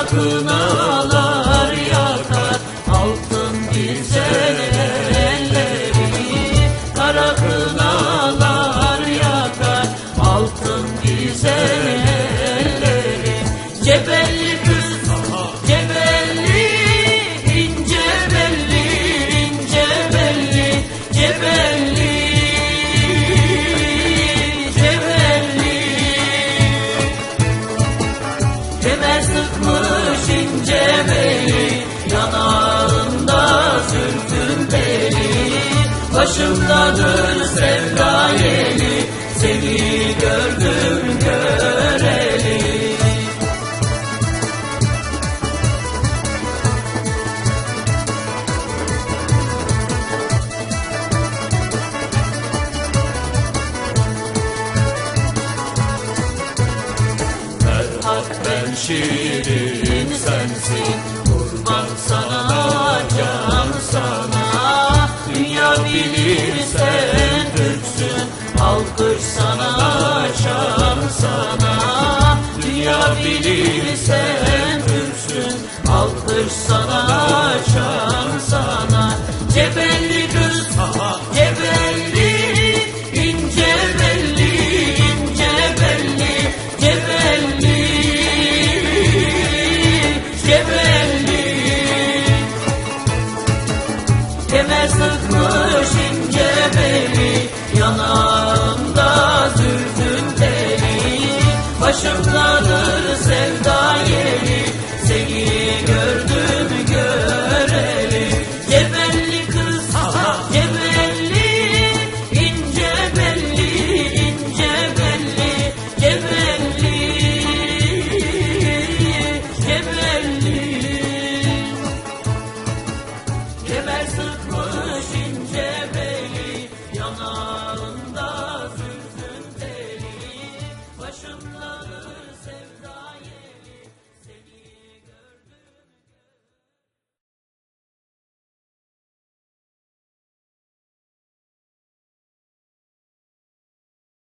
hayatına ince beli Yanağında zülfün teli Başımdadır sevda yeli Seni gördüm göreli. Ferhat ben şiirin Dünya bilir sen Türksün Alkış sana şan sana. Cebelli kız Cebelli ince belli ince belli. Cebelli Cebelli. Beli Yana